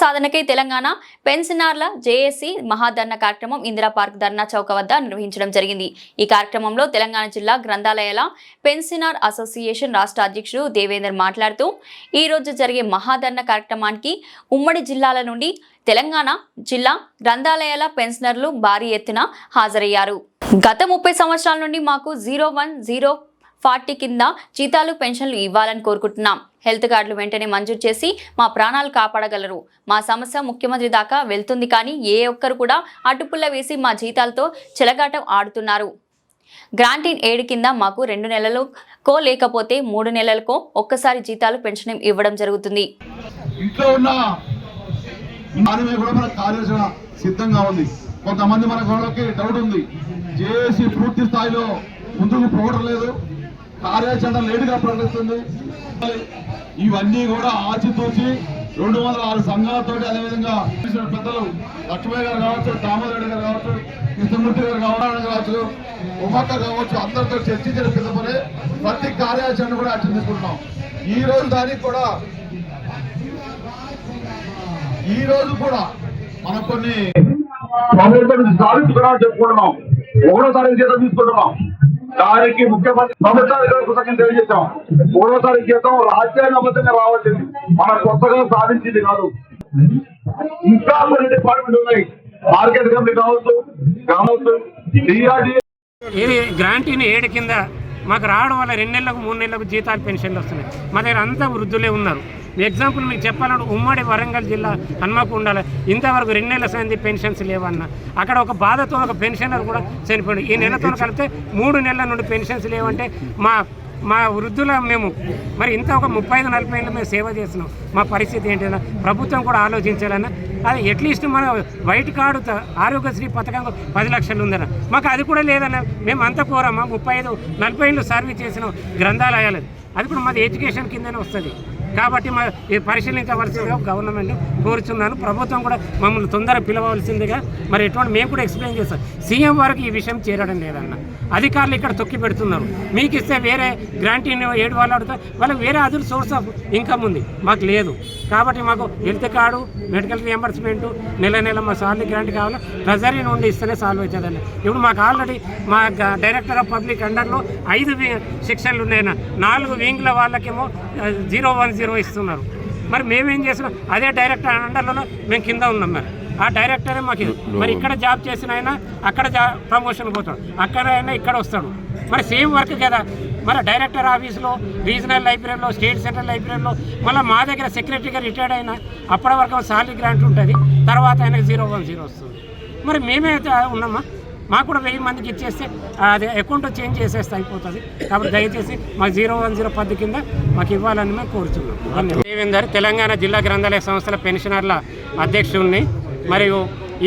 సాధనకై తెలంగాణ పెన్షనర్ల జేఏసీ మహాధర్ణ కార్యక్రమం ఇందిరా పార్క్ ధర్నా చౌక వద్ద నిర్వహించడం జరిగింది. ఈ కార్యక్రమంలో తెలంగాణ జిల్లా గ్రంథాలయాల పెన్షనర్ అసోసియేషన్ రాష్ట్ర అధ్యక్షుడు దేవేందర్ మాట్లాడుతూ ఈ రోజు జరిగే మహాధర్ణ కార్యక్రమానికి ఉమ్మడి జిల్లాల నుండి తెలంగాణ జిల్లా గ్రంథాలయాల పెన్షనర్లు భారీ ఎత్తున హాజరయ్యారు. గత ముప్పై సంవత్సరాల నుండి మాకు జీరో వన్ జీరో ఫార్టీ కింద జీతాలు పెన్షన్లు ఇవ్వాలని కోరుకుంటున్నాం. హెల్త్ కార్డులు వెంటనే మంజూరు చేసి మా ప్రాణాలు కాపాడగలరు. మా సమస్య ముఖ్యమంత్రి దాకా వెళ్తుంది కానీ ఏ ఒక్కరు కూడా అటుపుల్ల వేసి మా జీతాలతో చెలగాటం ఆడుతున్నారు. గ్రాంటీన్ ఏడు కింద మాకు రెండు నెలలకో లేకపోతే మూడు నెలలకో ఒక్కసారి జీతాలు పెన్షన్ ఇవ్వడం జరుగుతుంది. ఇంట్లో ఉన్న కార్యాచరణ సిద్ధంగా ఉంది. కొంతమంది మన గొడవకి డౌట్ ఉంది. జేఏసీ పూర్తి స్థాయిలో ముందుకు పోవడం లేదు. కార్యాచరణ లేటుగా ప్రకటిస్తుంది. ఇవన్నీ కూడా ఆచితూచి రెండు వందల ఆరు సంఘాలతో అదేవిధంగా పెద్దలు లక్ష్మయ్య గారు కావచ్చు దామోదర్ గారు కావచ్చు కృష్ణమూర్తి గారు కావడానికి కావచ్చు ఉమక్క కావచ్చు అందరితో చర్చించిన పిల్లపనే ప్రతి కార్యాచరణ కూడా యాక్షన్ తీసుకుంటున్నాం ఈ రోజు దానికి కూడా ఈ రోజు కూడా మనం కొన్ని చెప్పుకుంటున్నాం. ఒకటో తారీఖు జీతం తీసుకుంటున్నాం. దానికి ముఖ్యమంత్రి ప్రభుత్వానికి కృతజ్ఞత తెలియజేస్తాం పూర్వసారి తారీఖు జీతం రాజ్యాంగబద్ధంగా రావాల్సింది. మన కొత్తగా సాధించింది కాదు. ఇంకా కొన్ని డిపార్ట్మెంట్ ఉన్నాయి. మార్కెట్ కమిటీ కావచ్చు కావచ్చు డిఆర్డీ గ్రాంటీని ఏడు కింద మాకు రావడం వల్ల రెండు నెలలకు మూడు నెలలకు జీతాలు పెన్షన్లు వస్తున్నాయి. మా దగ్గర అంతా వృద్ధులే ఉన్నారు. ఎగ్జాంపుల్ మీకు చెప్పాలంటే ఉమ్మడి వరంగల్ జిల్లా హన్మకొండలో ఇంతవరకు రెండు నెలల సంది పెన్షన్స్ లేవన్న. అక్కడ ఒక బాధతో ఒక పెన్షనర్ కూడా చనిపోయాడు. ఈ నెలతో కలిపితే మూడు నెలల నుండి పెన్షన్స్ లేవంటే మా మా వృద్ధుల మేము మరి ఇంత ఒక ముప్పై ఐదు నలభై ఏళ్ళు మేము సేవ చేస్తున్నాం. మా పరిస్థితి ఏంటన్నా ప్రభుత్వం కూడా ఆలోచించాలన్నా అది అట్లీస్ట్ మన వైట్ కార్డు ఆరోగ్యశ్రీ పథకం పది లక్షలు ఉందన్న. మాకు అది కూడా లేదన్న. మేము అంత కోరమ్మా ముప్పై ఐదు నలభై ఏళ్ళు సర్వీస్ చేసిన గ్రంథాలయాలు అది కూడా మాది ఎడ్యుకేషన్ కిందనే వస్తుంది. కాబట్టి మా పరిశీలించవలసిందిగా గవర్నమెంట్ కోరుచున్నాను. ప్రభుత్వం కూడా మమ్మల్ని తొందరగా పిలవలసిందిగా మరి ఎటువంటి మేము కూడా ఎక్స్ప్లెయిన్ చేస్తాం. సీఎం వరకు ఈ విషయం చేరడం లేదన్న. అధికారులు ఇక్కడ తొక్కి పెడుతున్నారు. మీకు ఇస్తే వేరే గ్రాంటీని ఏడు వాళ్ళు అడుగుతారు వాళ్ళకి వేరే అదర్ సోర్స్ ఆఫ్ ఇన్కమ్ ఉంది. మాకు లేదు. కాబట్టి మాకు హెల్త్ కార్డు మెడికల్ రియంబర్స్మెంట్ నెల నెల మా సాలరీ గ్రాంట్ కావాలి? ట్రెజరీ నుండి ఇస్తేనే సాల్వ్ అవుతుందండి ఇప్పుడు మాకు ఆల్రెడీ మా డైరెక్టర్ ఆఫ్ పబ్లిక్ అండర్లో ఐదు సెక్షన్లు ఉన్నాయన్న. నాలుగు వింగ్ల వాళ్ళకేమో జీరో వన్ జీరో ఇస్తున్నారు. మరి మేమేం చేస్తున్నాం అదే డైరెక్టర్ అండర్లోనే మేము కింద ఉన్నాం మరి. ఆ డైరెక్టరే మాకు ఇది. మరి ఇక్కడ జాబ్ చేసిన ఆయన అక్కడ జాబ్ ప్రమోషన్ పోతాడు. అక్కడ అయినా ఇక్కడ వస్తాడు. మరి సేమ్ వర్క్ కదా. మరి డైరెక్టర్ ఆఫీస్లో రీజనల్ లైబ్రరీలో స్టేట్ సెంట్రల్ లైబ్రరీలో మళ్ళీ మా దగ్గర సెక్రటరీగా రిటైర్డ్ అయినా అప్పటి వరకు సాలరీ గ్రాంట్ ఉంటుంది. తర్వాత ఆయనకు జీరో వన్ జీరో వస్తుంది. మరి మేమే ఉన్నామా? మాకు కూడా వెయ్యి మందికి ఇచ్చేస్తే అది అకౌంట్ చేంజ్ చేసేస్తే అయిపోతుంది. కాబట్టి దయచేసి మా జీరో వన్ జీరో పది కింద మాకు ఇవ్వాలని మేము కోరుతున్నాం దేవేందర్ తెలంగాణ జిల్లా గ్రంథాలయ సంస్థల పెన్షనర్ల అధ్యక్షుడిని మరియు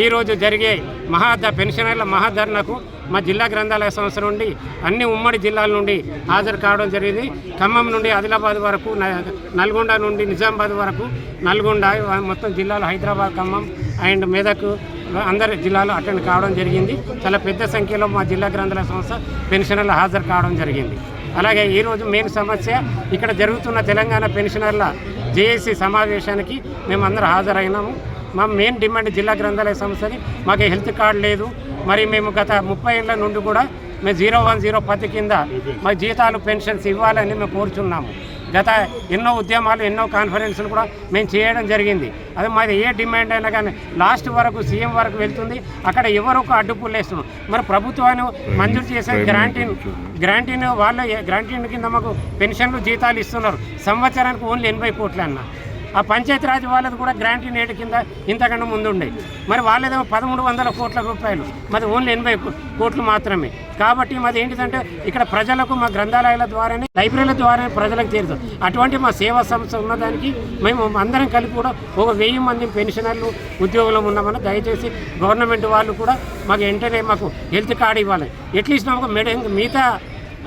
ఈరోజు జరిగే మహాధ పెన్షనర్ల మహాధరణకు మా జిల్లా గ్రంథాలయ సంస్థ నుండి అన్ని ఉమ్మడి జిల్లాల నుండి హాజరు కావడం జరిగింది. ఖమ్మం నుండి ఆదిలాబాద్ వరకు నల్గొండ నుండి నిజామాబాద్ వరకు నల్గొండ మొత్తం జిల్లాలు హైదరాబాద్ ఖమ్మం అండ్ మెదక్ అందరి జిల్లాలో అటెండ్ కావడం జరిగింది. చాలా పెద్ద సంఖ్యలో మా జిల్లా గ్రంథాలయ సంస్థ పెన్షనర్లు హాజరు కావడం జరిగింది. అలాగే ఈరోజు మెయిన్ సమస్య ఇక్కడ జరుగుతున్న తెలంగాణ పెన్షనర్ల జేఏసీ సమావేశానికి మేమందరం హాజరైనాము. మా మెయిన్ డిమాండ్ జిల్లా గ్రంథాలయ సంస్థని మాకు హెల్త్ కార్డు లేదు. మరి మేము గత ముప్పై ఏళ్ళ నుండి కూడా మేము జీరో వన్ జీరో పది కింద మా జీతాలు పెన్షన్స్ ఇవ్వాలని మేము కోరుచున్నాము. గత ఎన్నో ఉద్యమాలు ఎన్నో కాన్ఫరెన్స్లు కూడా మేము చేయడం జరిగింది. అది మాది ఏ డిమాండ్ అయినా కానీ లాస్ట్ వరకు సీఎం వరకు వెళ్తుంది. అక్కడ ఎవరో ఒక అడ్డుపులు వేస్తున్నాం మరి ప్రభుత్వాన్ని మంజూరు చేసే గ్రాంటీన్ గ్రాంటీన్ వాళ్ళ గ్రాంటీన్ కింద మాకు పెన్షన్లు జీతాలు ఇస్తున్నారు. సంవత్సరానికి ఓన్లీ ఎనభై కోట్లు అన్న. ఆ పంచాయతీరాజ్ వాళ్ళది కూడా గ్రాంటీ నేటి కింద ఇంతకన్నా ముందు ఉండే మరి వాళ్ళదేమో పదమూడు వందల కోట్ల రూపాయలు. మాది ఓన్లీ ఎనభై కోట్లు మాత్రమే. కాబట్టి మాది ఏంటిదంటే ఇక్కడ ప్రజలకు మా గ్రంథాలయాల ద్వారానే లైబ్రరీల ద్వారానే ప్రజలకు చేరుతాం. అటువంటి మా సేవా సంస్థ ఉన్నదానికి మేము అందరం కలిపి కూడా ఒక వెయ్యి మంది పెన్షనర్లు ఉద్యోగులు ఉన్నామని దయచేసి గవర్నమెంట్ వాళ్ళు కూడా మాకు వెంటనే మాకు హెల్త్ కార్డు ఇవ్వాలి. ఎట్లీస్ట్ మాకు మెడ మిగతా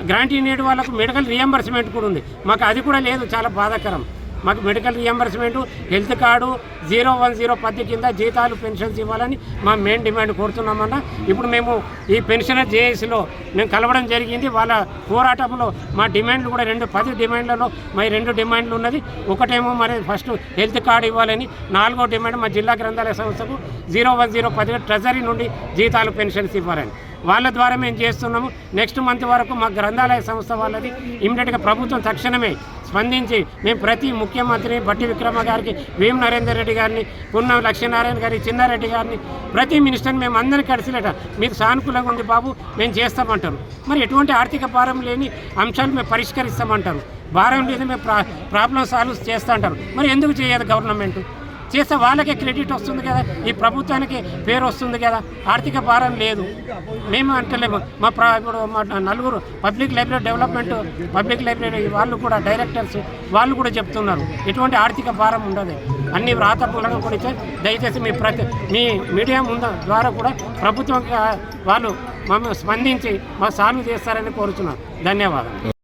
గ్రాంటీ నేడు వాళ్ళకు మెడికల్ రియంబర్స్మెంట్ కూడా ఉంది. మాకు అది కూడా లేదు చాలా బాధాకరం. మాకు medical reimbursement health card zero one zero పద్ధతి కింద జీతాలు పెన్షన్స్ ఇవ్వాలని మా మెయిన్ డిమాండ్ కోరుతున్నామన్నా. ఇప్పుడు మేము ఈ పెన్షనర్ జేఏసీలో మేము కలవడం జరిగింది. వాళ్ళ పోరాటంలో మా డిమాండ్లు కూడా రెండు పది డిమాండ్లలో మా రెండు డిమాండ్లు ఉన్నది. ఒకటేమో మరి ఫస్ట్ హెల్త్ కార్డు ఇవ్వాలని నాలుగో డిమాండ్ మా జిల్లా గ్రంథాలయ సంస్థకు జీరో వన్ జీరో పది ట్రెజరీ నుండి జీతాలు పెన్షన్స్ ఇవ్వాలని. వాళ్ళ ద్వారా మేము చేస్తున్నాము. నెక్స్ట్ మంత్ వరకు మా గ్రంథాలయ సంస్థ వాళ్ళది. ఇమ్మీడియట్గా ప్రభుత్వం తక్షణమే స్పందించి మేము ప్రతి ముఖ్యమంత్రి బట్టి విక్రమ గారికి వేం నరేందర్ రెడ్డి గారిని పున్నం లక్ష్మీనారాయణ గారి చిన్నారెడ్డి గారిని ప్రతి మినిస్టర్ని మేము అందరినీ కలిసిలేట మీకు సానుకూలంగా ఉంది బాబు మేము చేస్తామంటారు. మరి ఎటువంటి ఆర్థిక భారం లేని అంశాలు మేము పరిష్కరిస్తామంటారు. భారం లేదు మేము ప్రా ప్రాబ్లం సాల్వ్ చేస్తా అంటారు. మరి ఎందుకు చేయదు గవర్నమెంట్? చేస్తే వాళ్ళకే క్రెడిట్ వస్తుంది కదా ఈ ప్రభుత్వానికి పేరు వస్తుంది కదా ఆర్థిక భారం లేదు. మేము అంటలేము. మా ప్రా ఇప్పుడు మా నలుగురు public library development public library వాళ్ళు కూడా డైరెక్టర్స్ వాళ్ళు కూడా చెప్తున్నారు. ఎటువంటి ఆర్థిక భారం ఉండదు. అన్ని వ్రాతపూలంగా కూడా ఇచ్చారు దయచేసి మీ ప్రతి మీ మీడియా ముందు ద్వారా కూడా ప్రభుత్వం వాళ్ళు మమ్మల్ని స్పందించి మా సాల్వ్ చేస్తారని కోరుతున్నాను ధన్యవాదాలు.